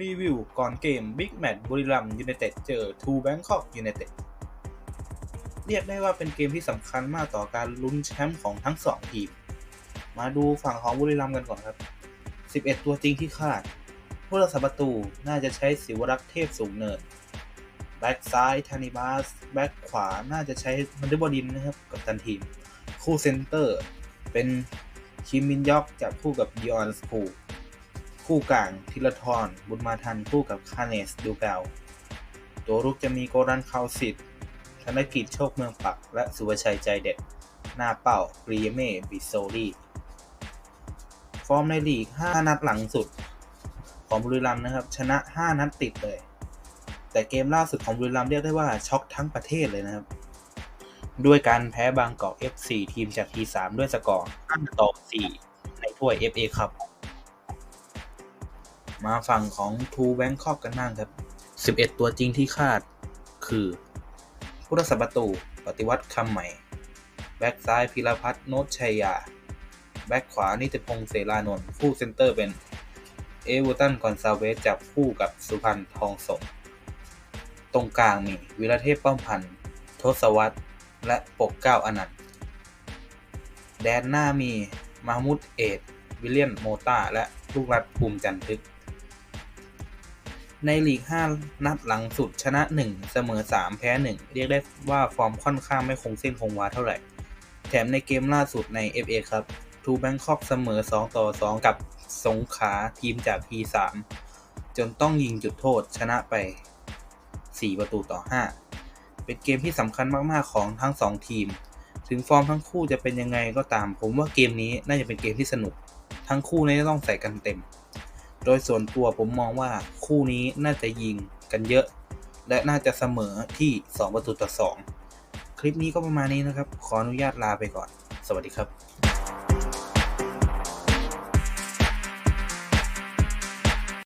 พรีวิวก่อนเกม Big Match บุรีรัมยูไนเต็ดเจอทูแบงคอกยูไนเต็ดเรียกได้ว่าเป็นเกมที่สำคัญมากต่อการลุ้นแชมป์ของทั้ง 2 ทีม มาดูฝั่งของบุรีรัมย์กันก่อนครับ 11 ตัวจริงที่คาดผู้รักษาประตูน่าจะใช้สิวรักษ์เทพสูงเนิน แบ็กซ้ายธานิบาส แบ็กขวาน่าจะใช้มันเดบอดินนะครับกับตันทีม คู่เซนเตอร์ เป็นคิมมินยอกจับคู่กับยอนสคู คู่กลางทิลทรบุญมาทันคู่กับคาเนสดูเกลตัวรุกจะมีโกรันคาวสิทธิ์ธนกิจโชคเมืองปัก และสุวชัยใจเด็ด หน้าเป้าปรีเม่บิโซลีฟอร์มในลีก 5 นัดหลังสุด ของบุรีรัมย์นะครับ ชนะ 5 นัดติดเลย แต่เกมล่าสุดของบุรีรัมย์เรียกได้ว่าช็อกทั้งประเทศเลยนะครับ ด้วยการแพ้บางกอก F4 ทีมจาก T3 ด้วยสกอร์5ต่อ4ในถ้วย FA ครับ มาฝั่งของทูแบงคอกกันบ้างครับ 11 ตัวจริงที่คาดคือผู้รักษาประตู ปฏิวัติคำใหม่ แบ็กซ้ายพิรพัฒน์โนชชัยยา แบ็กขวานิติพงษ์เสรานนท์คู่เซนเตอร์เป็น เอเวอร์ตันกอนซาเวสจับคู่กับสุพรรณทองสม ตรงกลางมีวิรเทพป้อมพันธ์ทศวรรษและปกเกล้าอนันต์ แดนหน้ามีมามุดเอดวิลเลียนโมตาและลูกรัฐภูมิจันทึก ในลีก 5 นัดหลังสุดชนะ 1 เสมอ 3 แพ้ 1 เรียกได้ว่าฟอร์มค่อนข้างไม่คงเส้นคงวาเท่าไหร่ แถมในเกมล่าสุดใน FA ครับทูแบงคอกเสมอ 2 ต่อ 2 กับสงขาทีมจาก P3 จนต้องยิงจุดโทษชนะไป 4 ประตูต่อ 5 เป็นเกมที่สำคัญมาก ๆ ของทั้ง 2 ทีม ถึงฟอร์มทั้งคู่จะเป็นยังไงก็ตาม ผมว่าเกมนี้น่าจะเป็นเกมที่สนุก ทั้งคู่นี้ต้องใส่กันเต็ม โดยส่วนตัวผมมองว่าคู่นี้น่าจะยิงกันเยอะ และน่าจะเสมอที่ 2 ประตูต่อ 2 คลิปนี้ก็ประมาณนี้นะครับ ขออนุญาตลาไปก่อน สวัสดีครับ